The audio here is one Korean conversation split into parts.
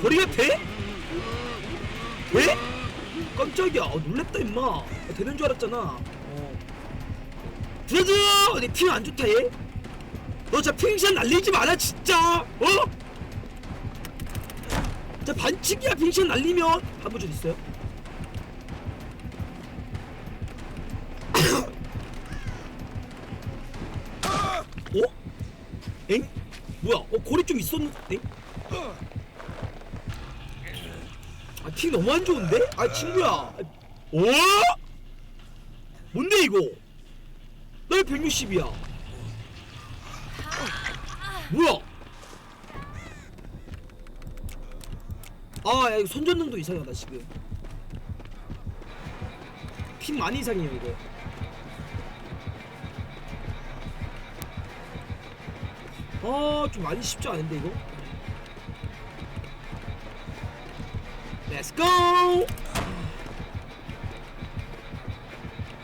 거리가 돼? 돼? 깜짝이야 어, 놀랬다 임마 어, 되는 줄 알았잖아 어. 브라드 내핑안 좋다 얘 너 진짜 핑샷 날리지 마라 진짜 어? 자 반칙이야 핑샷 날리면 한번좀 있어요? 어? 엥? 뭐야? 어 고리 좀 있었는데? 엥? 아, 피 너무 안 좋은데? 아, 친구야. 오? 뭔데, 이거? 나 160이야. 뭐야? 아, 야, 이거 손전등도 이상하다, 지금. 피 많이 이상해요, 이거. 아, 좀 많이 쉽지 않은데, 이거? Let's go!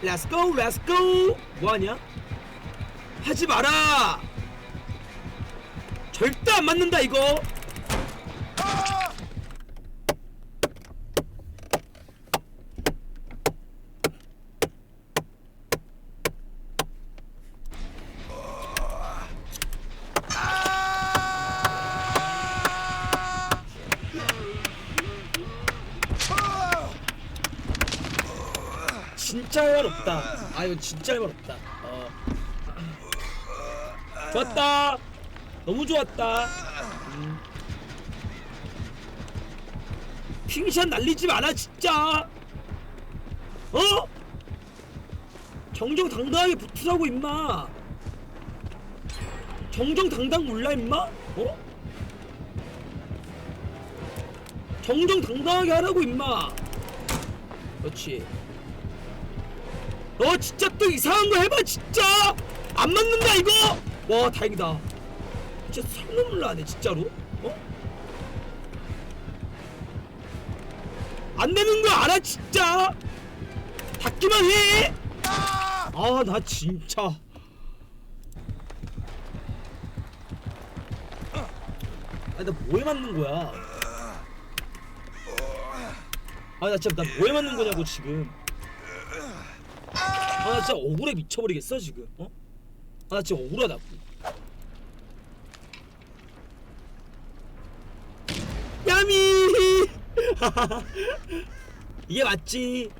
Let's go, let's go! 뭐하냐? 하지 마라! 절대 안 맞는다, 이거! 없다. 아 이거 진짜 없다. 어. 좋았다. 너무 좋았다. 음. 핑샷 날리지 마라 진짜. 어? 정정당당하게 붙으라고 임마. 정정당당 몰라 임마? 어? 정정당당하게 하라고 임마. 그렇지. 너 진짜 또 이상한 거 해봐 진짜! 안 맞는다 이거! 와 다행이다. 진짜 성능을 나네 진짜로. 어? 안 되는 거 알아 진짜? 닫기만 해 아 나 진짜. 아니 나 뭐에 맞는 거야? 아 나 진짜 나 뭐에 맞는 거냐고 지금 아 나 진짜 억울해 미쳐버리겠어 지금 어? 아 나 진짜 억울하다고 야미 이게 맞지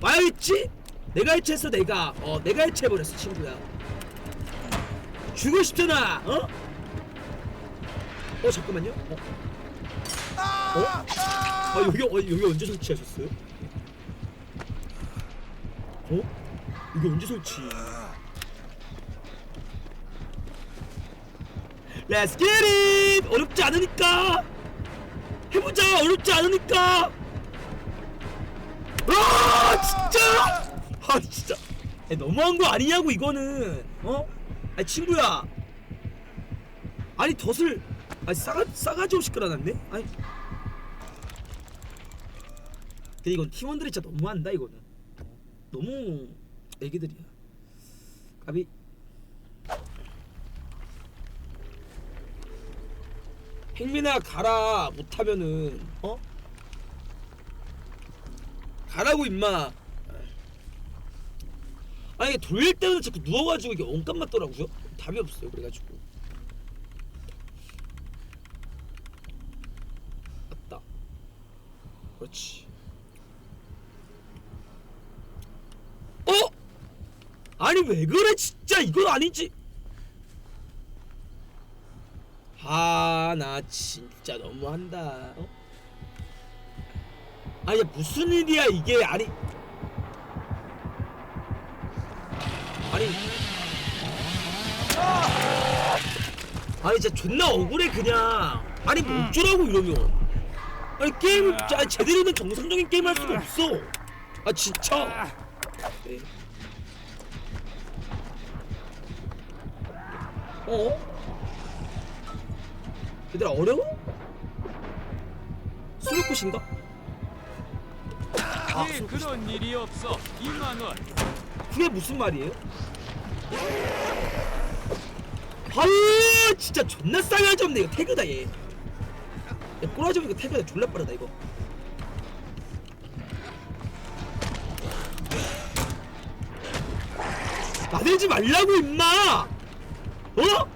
와야겠지? 내가 해체했어 내가 어 내가 해체해버렸어 친구야 죽고 싶잖아 어? 어 잠깐만요 어? 어? 아 여기 어, 여기 언제 설치하셨어요? 어? 이게 언제 설치? Let's get it! 어렵지 않으니까! 해보자! 어렵지 않으니까! 아 진짜! 아 진짜! 야, 너무한 거 아니냐고 이거는! 어? 아니 친구야! 아니 덫을 아니 싸가, 싸가지 없이 끌어놨네? 아니 근데 이건 팀원들이 진짜 너무한다 이거는 너무 애기들이야. 까비. 행민아 가라 못하면은 어? 가라고 임마. 아니 돌릴 때마다 자꾸 누워가지고 이게 원감 맞더라고요. 답이 없어요 그래가지고. 맞다. 그렇지. 어? 아니 왜 그래 진짜. 이건 아니지. 아 나 진짜 너무한다. 어? 아니 무슨 일이야 이게? 아니. 아니. 아니 진짜 존나 억울해 그냥. 아니 뭐 어쩌라고 이러면. 아니 게임을 아니, 제대로 된 정상적인 게임 할 수가 없어. 아 진짜. 네. 어? 얘들아 어려워? 수렵꽃인가? 아, 예, 그런 일이 없어. 2만 원. 그게 무슨 말이에요? 아유 진짜 존나 싸가지 없네 이거 태그다 얘. 야 꼬라지 이거 태그다 졸라 빠르다 이거. 나대지 말라고 임마. 어?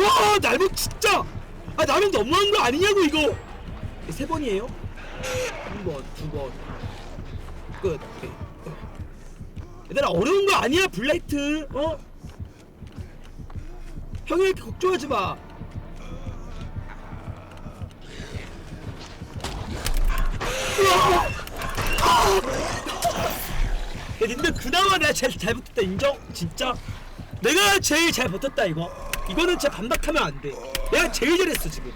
와 날면 진짜. 아 나면 너무한 거 아니냐고 이거. 세 번이에요? 한 번, 두 번. 끝. 오케이. 끝. 얘들아 어려운 거 아니야 블라이트. 어? 형이 이렇게 걱정하지 마. 야, 님들 그나마 내가 제일 잘 버텼다 인정? 진짜? 내가 제일 잘 버텼다 이거. 이거는 진짜 반박하면 안 돼. 내가 제일 잘했어 지금.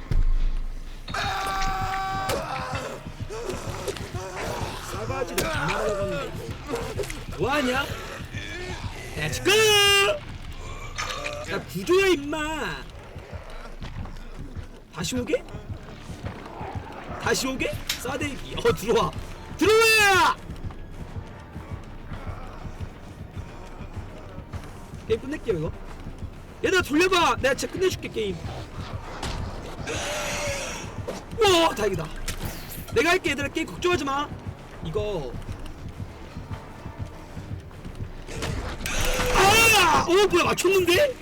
싸가지를 장난하려고 하는데. 뭐하냐? 야 지금! 야 구조야 임마 다시 오게? 다시 오게? 싸대기 어 들어와 들어와! 게임 끝낼게요 이거. 얘들아 돌려봐. 내가 진짜 끝내줄게 게임. 우와 다행이다. 내가 할게 얘들아. 게임 걱정하지 마. 이거. 아! 어 뭐야 맞췄는데?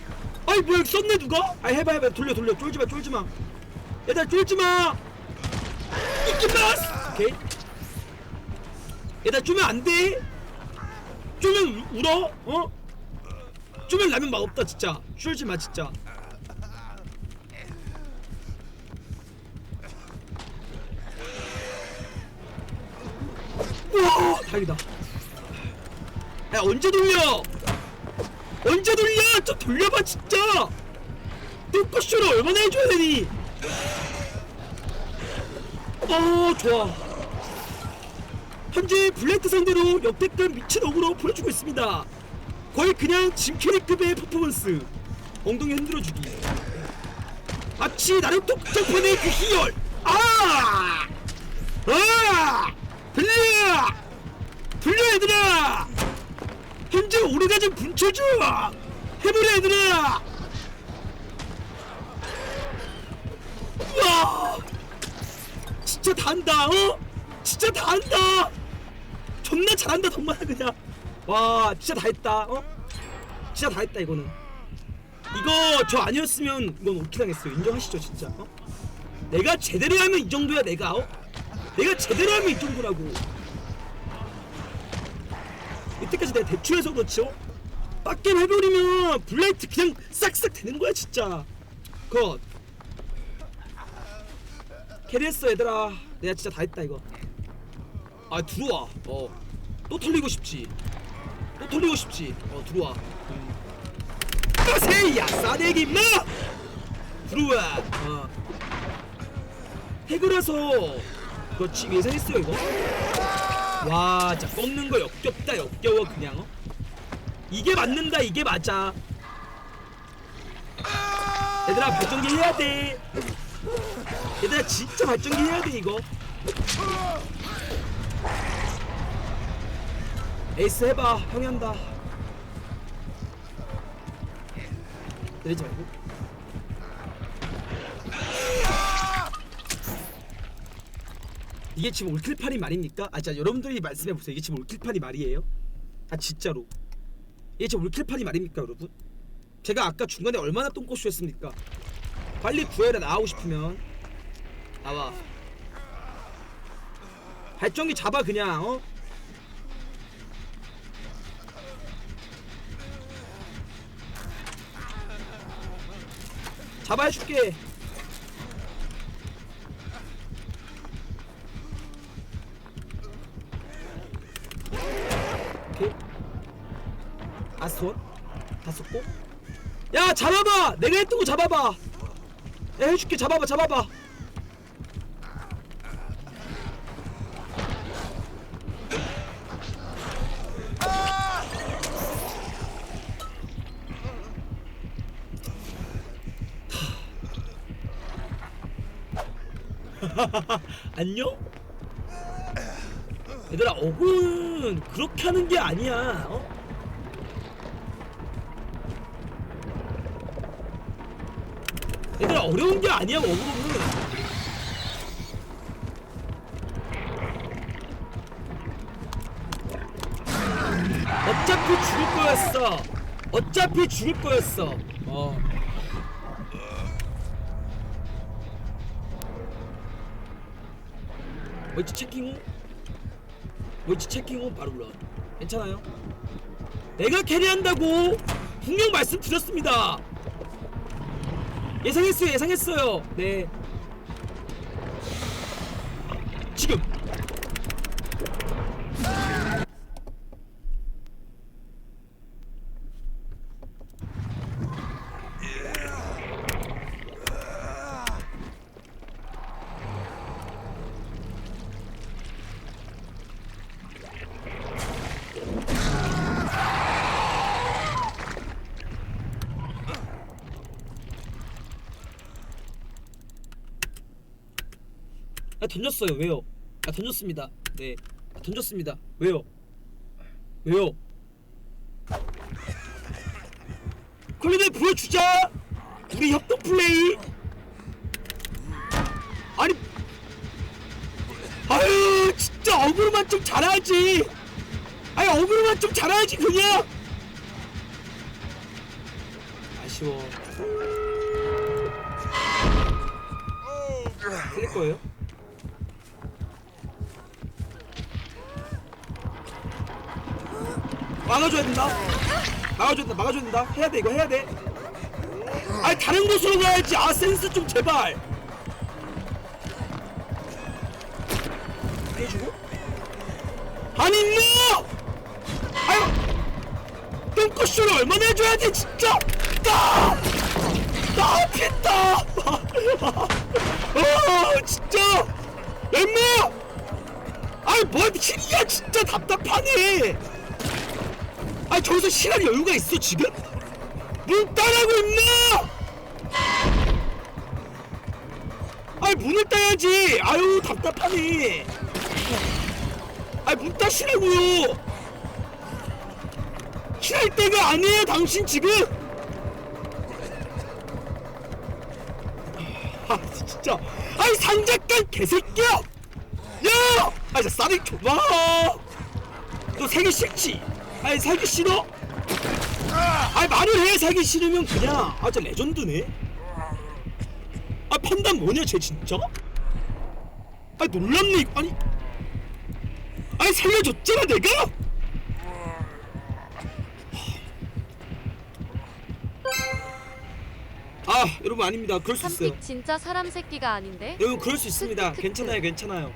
아이 뭐야 썼네 누가? 아 해봐 해봐. 돌려 돌려. 쫄지마 쫄지마. 얘들아 쫄지마. 이기마스 오케이. 얘들아 쫄면 안돼. 쫄면 우- 울어 어? 쫄면 라면 맛 없다 진짜. 쫄지마 진짜. 우와 다행이다. 야 언제 돌려? 언제 돌려? 좀 돌려봐 진짜. 똥꼬쇼를 얼마나 해줘야 되니? 어 좋아. 현재 블랙트 상대로 역대급 미친 어그로 보여주고 있습니다 거의 그냥 짐캐리급의 퍼포먼스 엉덩이 흔들어주기 마치 나름 독점판의 그 희열 아! 아! 들려! 들려 얘들아! 현재 오래가진 분초주! 해보려 얘들아! 우와! 진짜 다 한다 어? 진짜 다 한다! 존나 잘한다 정말 그냥 와 진짜 다 했다 어? 진짜 다 했다 이거는. 이거 저 아니었으면 이건 오키 당했어요? 인정하시죠 진짜 어? 내가 제대로 하면 이 정도야 내가 어? 내가 제대로 하면 이 정도라고. 이때까지 내가 대충해서 그렇죠? 빡겜 해버리면 블라이트 그냥 싹싹 되는 거야 진짜. 컷. 캐리했어 얘들아. 내가 진짜 다 했다 이거. 아 들어와. 어또 털리고 싶지 또 털리고 싶지. 어 들어와. 빠세야 싸대기 임마 들어와. 어. 해그라서. 그렇지 예상했어요 이거? 와 진짜 꺾는 거 역겹다 역겨워 그냥 어? 이게 맞는다 이게 맞아. 얘들아 발전기 해야 돼. 얘들아 진짜 발전기 해야 돼 이거 에이스 해봐 형이 한다 내리지 말고 이게 지금 올킬팔이 말입니까? 아 진짜 여러분들이 말씀해 보세요 이게 지금 올킬팔이 말이에요? 아 진짜로 이게 지금 올킬팔이 말입니까 여러분? 제가 아까 중간에 얼마나 똥꼬쇼였습니까? 빨리 구해라 나오고 싶으면 나와 발전기 잡아 그냥 어? 잡아 해줄게. 오케이. 아스원? 다 썼고? 야 잡아봐! 내가 했던 거 잡아봐! 야 해줄게. 잡아봐 잡아봐 안녕? 얘들아 어은 그렇게 하는 게 아니야 어? 얘들아 어려운 게 아니야 어그로는 어차피 죽을 거였어 어차피 죽을 거였어 어 웨지 체킹 후 웨지 체킹 후 바로 런 괜찮아요? 내가 캐리한다고 분명 말씀드렸습니다. 예상했어요 예상했어요. 네. 지금 아 던졌어요. 왜요? 아 던졌습니다. 네. 아, 던졌습니다. 왜요? 왜요? 콜리드 보여주자! 우리 협동 플레이! 아니 아유 진짜 어그로만 좀 잘하지! 아니 어그로만 좀 잘하지 그냥! 아쉬워. 틀릴 거예요? 막아줘야 된다. 막아줘야 된다. 막아줘야 된다. 해야 돼 이거 해야 돼. 아니 다른 곳으로 가야지. 아 센스 좀 제발. 해주고. 아니 임마. 아유. 똥꼬쇼를 얼마나 해줘야 돼 진짜. 나. 나 아프겠다. 아 진짜. 임마. 아니 뭔 힐이야 진짜 답답하네. 아니 저기서 실할 여유가 있어 지금? 문 따라고 있나? 아니 문을 따야지 아유 답답하네 아니 문 따시라고요 실할 때가 아니에요 당신 지금 아 진짜 아니 상작간 개새끼야 야! 아니 쌀이 줘봐 너 살기 싫지? 아니 살기 싫어? 아니 말을 해 살기 싫으면 그냥 아 진짜 레전드네 아 판단 뭐냐 쟤 진짜? 아니 놀랍네. 아니 아니 살려줬잖아 내가 아 여러분 아닙니다 그럴 수 있어요 삼픽 진짜 사람 새끼가 아닌데? 여러분 그럴 수 있습니다. 괜찮아요 괜찮아요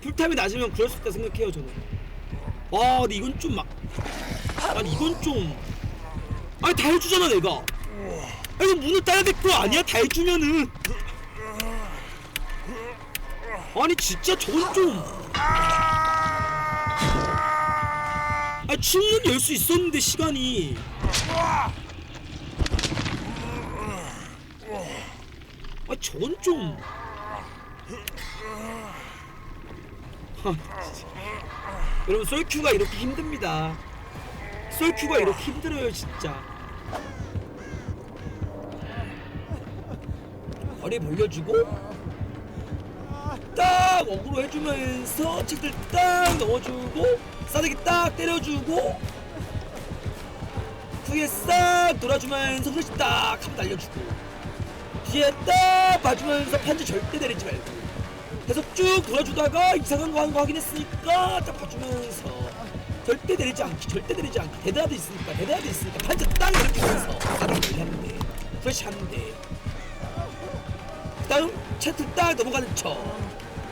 풀타임이 낮으면 그럴 수 있다 생각해요 저는 와 근데 이건 좀막 아니 이건 좀. 아니 다 해주잖아 내가. 아니 이거 문을 따야 될 거 아니야? 다 해주면은. 아니 진짜 저건 좀. 아니 충분히 열 수 있었는데 시간이. 아 저건 좀. 아. 여러분 솔큐가 이렇게 힘듭니다. 솔큐가 이렇게 힘들어요 진짜. 거리 벌려주고 딱 어그로 해주면서 책들 딱 넣어주고 싸대기 딱 때려주고 후에 싹 돌아주면서 후레쉬 딱 한번 날려주고 뒤에 딱 봐주면서 판지 절대 내리지 말고 계속 쭉 돌아주다가 이상한 거 하는 거 확인했으니까 딱 봐주면서 절대 내리지 않기 절대 내리지 않기. 대다도 있으니까 대다도 있으니까. 판지 딱 이렇게 하면서 싸대기 하는데 후레쉬 하는데. 그 다음 채트 딱 넘어가는 척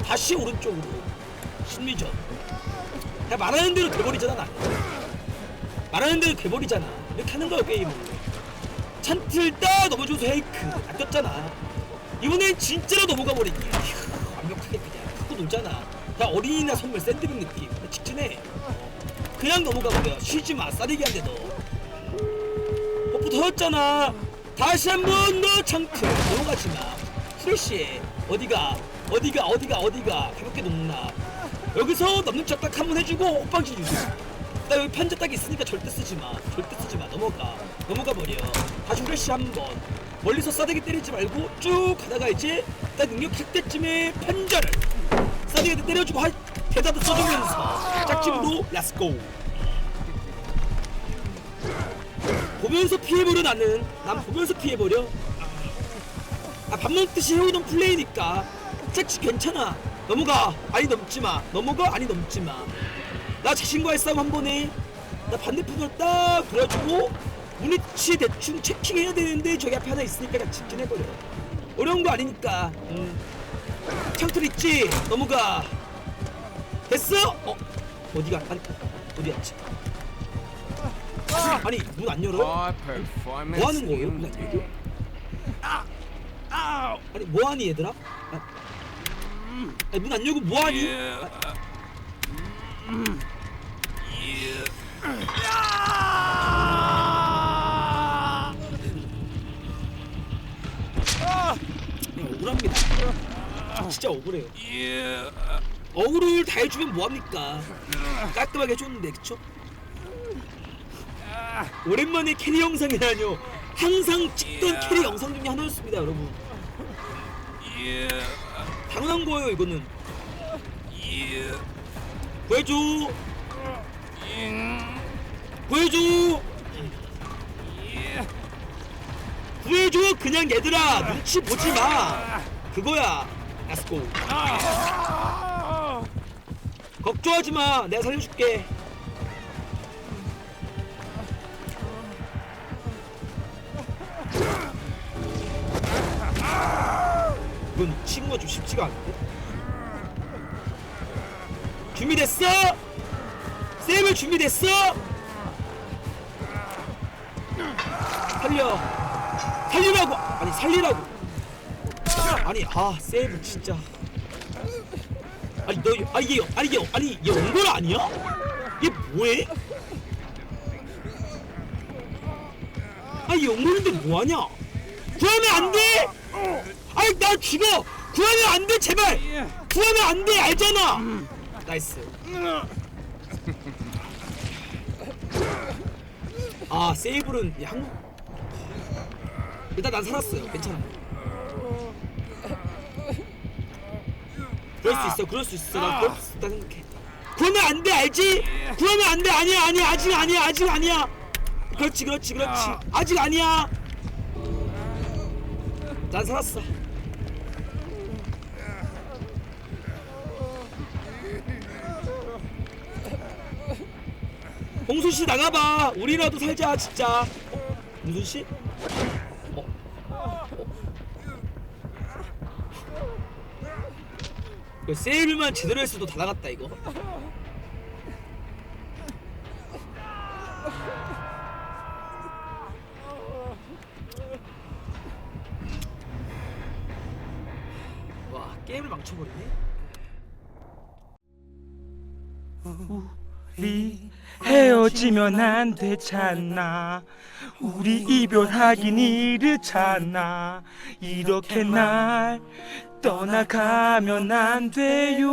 다시 오른쪽으로. 심리전. 그냥 말하는 대로 돼버리잖아 나. 말하는 대로 돼버리잖아. 이렇게 하는 거야 게임을. 찬틀 딱 넘어줘서 헤이크. 아꼈잖아. 이번엔 진짜로 넘어가 완벽하게 갖고 놀잖아. 그냥 어린이날 선물 샌드백 느낌. 직진해. 어. 그냥 넘어가 버려 쉬지 마. 싸대기 한대 너 버프 터졌잖아. 다시 한번더 창틀. 넘어가지 마. 프레쉬해 어디가 어디가 어디가 어디가. 가볍게 높나. 여기서 넘는 척 딱 한 번 해주고 옷방지 유지. 나 여기 편지 딱 있으니까 절대 쓰지 마. 절대 쓰지 마. 넘어가. 넘어가 버려. 다시 프레쉬 한번. 멀리서 싸대기 때리지 말고 쭉 가다가 이제 딱 능력할 때쯤에 판자를 싸대기 때려주고 할 대다도 써주면서. 짝집으로 렛츠고 보면서 피해버려 나는. 난 보면서 피해버려. 아, 밥 먹듯이 해오던 플레이니까. 짝지 괜찮아. 넘어가. 아니 넘지마. 넘어가? 아니 넘지마. 나 자신과의 싸움 한 번에 나 반대편으로 딱 돌아주고 무니치 대충 체킹해야 되는데 저기 앞에 하나 있으니까 그냥 직진해버려. 어려운 거 아니니까. 음. 창틀 있지 넘어가 됐어? 어? 어디가 아니 어디 갔지? 아니 문 안 열어? 뭐 하는 거예요? 문안 열고? 아니 뭐 하니 얘들아? 아, 아니 문안 열고 뭐 하니? 아, 그냥 억울합니다 진짜 억울해요. 억울을 다 해주면 뭐합니까? 깔끔하게 해줬는데 그쵸? 오랜만에 캐리 영상이라뇨. 항상 찍던 캐리 영상 중에 하나였습니다 여러분. 당연한 거예요 이거는. 구해줘. 구해줘. 구해줘 그냥 얘들아. 눈치 보지 마. 그거야 렛츠고. 걱정하지 마. 내가 살려줄게. 이건 친구가 좀 쉽지가 않은데? 준비됐어? 쌤을 준비됐어? 살려. 살리라고. 아니 살리라고 아니 아 쌤은 진짜 아니 너 아니 얘 아니 얘 아니 얘 원골 아니야? 얘 뭐해? 아니 얘 원골인데 뭐하냐? 구하면 안 돼? 아니 나 죽어 구하면 안돼 제발 구하면 안돼 알잖아 나이스 아이 한국 일단 난 살았어요 괜찮아 그럴 수 있어 그럴 수 있어 난 그럴 수 있다 생각해 구하면 안 돼 알지? 구하면 안 돼 아니야 아니야 아직 아니야 아직 아니야 그렇지 그렇지 그렇지 아직 아니야 난 살았어 홍순 씨 나가봐. 우리라도 살자 진짜. 어? 홍순 씨? 어? 어? 이거 세이블만 제대로 했어도 다 나갔다 이거. 와 게임을 망쳐버리네. 우리 헤어지면 안 되잖아 우리 이별하긴 이르잖아 이렇게 날 떠나가면 안 돼요